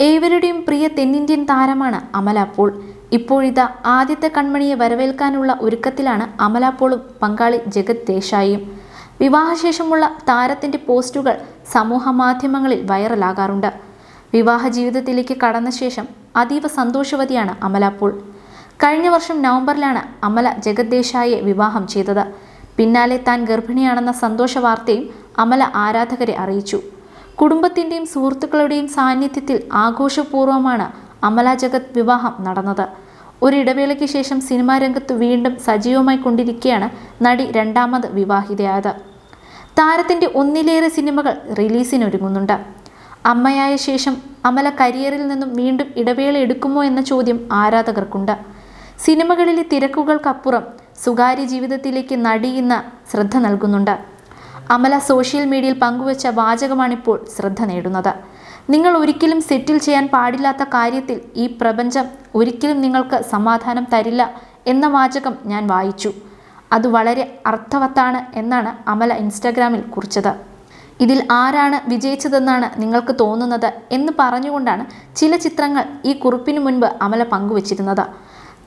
ഏവരുടെയും പ്രിയ തെന്നിന്ത്യൻ താരമാണ് അമല പോൾ. ഇപ്പോഴിതാ ആദ്യത്തെ കൺമണിയെ വരവേൽക്കാനുള്ള ഒരുക്കത്തിലാണ് അമല പോളും പങ്കാളി ജഗത് ദേശായിയും. വിവാഹശേഷമുള്ള താരത്തിന്റെ പോസ്റ്റുകൾ സമൂഹ മാധ്യമങ്ങളിൽ വൈറലാകാറുണ്ട്. വിവാഹ ജീവിതത്തിലേക്ക് കടന്ന ശേഷം അതീവ സന്തോഷവതിയാണ് അമല പോൾ. കഴിഞ്ഞ വർഷം നവംബറിലാണ് അമല ജഗത് ദേശായിയെ വിവാഹം ചെയ്തത്. പിന്നാലെ താൻ ഗർഭിണിയാണെന്ന സന്തോഷ വാർത്തയും അമല ആരാധകരെ അറിയിച്ചു. കുടുംബത്തിന്റെയും സുഹൃത്തുക്കളുടെയും സാന്നിധ്യത്തിൽ ആഘോഷപൂർവമാണ് അമല ജഗത് വിവാഹം നടന്നത്. ഒരിടവേളയ്ക്ക് ശേഷം സിനിമാ രംഗത്ത് വീണ്ടും സജീവമായി കൊണ്ടിരിക്കുകയാണ് നടി രണ്ടാമത് വിവാഹിതയായത്. താരത്തിന്റെ ഒന്നിലേറെ സിനിമകൾ റിലീസിനൊരുങ്ങുന്നുണ്ട്. അമ്മയായ ശേഷം അമല കരിയറിൽ നിന്നും വീണ്ടും ഇടവേള എടുക്കുമോ എന്ന ചോദ്യം ആരാധകർക്കുണ്ട്. സിനിമകളിലെ തിരക്കുകൾക്കപ്പുറം സ്വകാര്യ ജീവിതത്തിലേക്ക് നടി ശ്രദ്ധ നൽകുന്നുണ്ട്. അമല സോഷ്യൽ മീഡിയയിൽ പങ്കുവച്ച വാചകമാണിപ്പോൾ ശ്രദ്ധ നേടുന്നത്. നിങ്ങൾ ഒരിക്കലും സെറ്റിൽ ചെയ്യാൻ പാടില്ലാത്ത കാര്യത്തിൽ ഈ പ്രപഞ്ചം ഒരിക്കലും നിങ്ങൾക്ക് സമാധാനം തരില്ല എന്ന വാചകം ഞാൻ വായിച്ചു. അത് വളരെ അർത്ഥവത്താണ് എന്നാണ് അമല ഇൻസ്റ്റാഗ്രാമിൽ കുറിച്ചത്. ഇതിൽ ആരാണ് വിജയിച്ചതെന്നാണ് നിങ്ങൾക്ക് തോന്നുന്നത് എന്ന് പറഞ്ഞുകൊണ്ടാണ് ചില ചിത്രങ്ങൾ ഈ കുറിപ്പിനു മുൻപ് അമല പങ്കുവച്ചിരുന്നത്.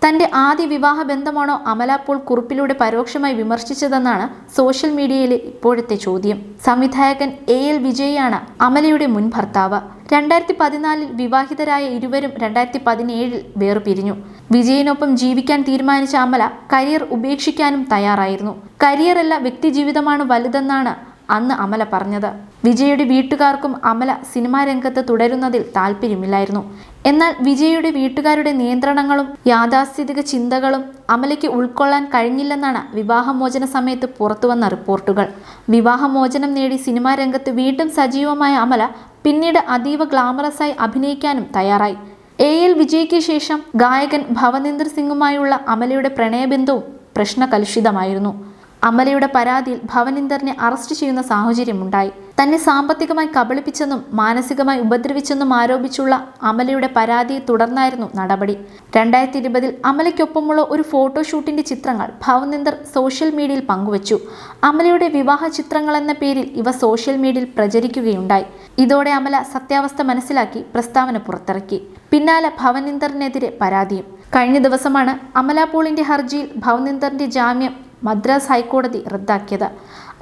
തന്റെ ആദ്യ വിവാഹ ബന്ധമാണോ അമല പോൾ കുറിപ്പിലൂടെ പരോക്ഷമായി വിമർശിച്ചതെന്നാണ് സോഷ്യൽ മീഡിയയിലെ ഇപ്പോഴത്തെ ചോദ്യം. സംവിധായകൻ എ എൽ വിജയാണ് അമലയുടെ മുൻ ഭർത്താവ്. രണ്ടായിരത്തി പതിനാലിൽ വിവാഹിതരായ ഇരുവരും രണ്ടായിരത്തി പതിനേഴിൽ വേർപിരിഞ്ഞു. വിജയനൊപ്പം ജീവിക്കാൻ തീരുമാനിച്ച അമല കരിയർ ഉപേക്ഷിക്കാനും തയ്യാറായിരുന്നു. കരിയറല്ല വ്യക്തിജീവിതമാണ് വലുതെന്നാണ് അന്ന് അമല പറഞ്ഞത്. വിജയുടെ വീട്ടുകാർക്കും അമല സിനിമാ രംഗത്ത് തുടരുന്നതിൽ താല്പര്യമില്ലായിരുന്നു. എന്നാൽ വിജയുടെ വീട്ടുകാരുടെ നിയന്ത്രണങ്ങളും യാഥാസ്ഥിതിക ചിന്തകളും അമലയ്ക്ക് ഉൾക്കൊള്ളാൻ കഴിഞ്ഞില്ലെന്നാണ് വിവാഹമോചന സമയത്ത് പുറത്തുവന്ന റിപ്പോർട്ടുകൾ. വിവാഹമോചനം നേടി സിനിമാ രംഗത്ത് വീണ്ടും സജീവമായ അമല പിന്നീട് അതീവ ഗ്ലാമറസായി അഭിനയിക്കാനും തയ്യാറായി. എ എൽ വിജയ്ക്ക് ശേഷം ഗായകൻ ഭവനീന്ദർ സിംഗുമായുള്ള അമലയുടെ പ്രണയബന്ധവും പ്രശ്നകലുഷിതമായിരുന്നു. അമലയുടെ പരാതിയിൽ ഭവനിന്ദറിനെ അറസ്റ്റ് ചെയ്യുന്ന സാഹചര്യമുണ്ടായി. തന്നെ സാമ്പത്തികമായി കബളിപ്പിച്ചെന്നും മാനസികമായി ഉപദ്രവിച്ചെന്നും ആരോപിച്ചുള്ള അമലയുടെ പരാതിയെ തുടർന്നായിരുന്നു നടപടി. രണ്ടായിരത്തി ഇരുപതിൽ അമലയ്ക്കൊപ്പമുള്ള ഒരു ഫോട്ടോഷൂട്ടിന്റെ ചിത്രങ്ങൾ ഭവനിന്ദർ സോഷ്യൽ മീഡിയയിൽ പങ്കുവച്ചു. അമലയുടെ വിവാഹ ചിത്രങ്ങൾ എന്ന പേരിൽ ഇവ സോഷ്യൽ മീഡിയയിൽ പ്രചരിക്കുകയുണ്ടായി. ഇതോടെ അമല സത്യാവസ്ഥ മനസ്സിലാക്കി പ്രസ്താവന പുറത്തിറക്കി. പിന്നാലെ ഭവനിന്ദറിനെതിരെ പരാതിയും. കഴിഞ്ഞ ദിവസമാണ് അമല പോളിന്റെ ഹർജിയിൽ ഭവനിന്ദറിന്റെ ജാമ്യം മദ്രാസ് ഹൈക്കോടതി റദ്ദാക്കിയത്.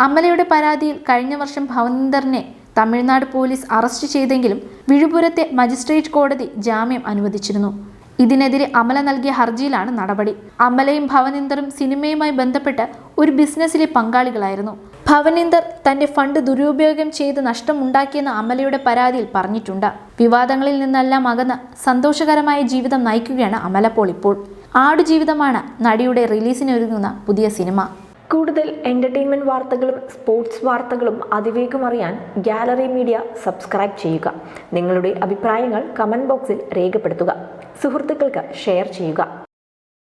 അമലയുടെ പരാതിയിൽ കഴിഞ്ഞ വർഷം ഭവനിന്ദറിനെ തമിഴ്നാട് പോലീസ് അറസ്റ്റ് ചെയ്തെങ്കിലും വിഴുപുരത്തെ മജിസ്ട്രേറ്റ് കോടതി ജാമ്യം അനുവദിച്ചിരുന്നു. ഇതിനെതിരെ അമല നൽകിയ ഹർജിയിലാണ് നടപടി. അമലയും ഭവനിന്ദറും സിനിമയുമായി ബന്ധപ്പെട്ട് ഒരു ബിസിനസ്സിലെ പങ്കാളികളായിരുന്നു. ഭവനിന്ദർ തന്റെ ഫണ്ട് ദുരുപയോഗം ചെയ്ത് നഷ്ടമുണ്ടാക്കിയെന്ന് അമലയുടെ പരാതിയിൽ പറഞ്ഞിട്ടുണ്ട്. വിവാദങ്ങളിൽ നിന്നെല്ലാം അകന്ന് സന്തോഷകരമായ ജീവിതം നയിക്കുകയാണ് അമല പോൾ ഇപ്പോൾ ആടുജീവിതമാണ് നടിയുടെ റിലീസിനൊരുങ്ങുന്ന പുതിയ സിനിമ. കൂടുതൽ എന്റർടൈൻമെന്റ് വാർത്തകളും സ്പോർട്സ് വാർത്തകളും അതിവേഗം അറിയാൻ ഗാലറി മീഡിയ സബ്സ്ക്രൈബ് ചെയ്യുക. നിങ്ങളുടെ അഭിപ്രായങ്ങൾ കമന്റ് ബോക്സിൽ രേഖപ്പെടുത്തുക. സുഹൃത്തുക്കൾക്ക് ഷെയർ ചെയ്യുക.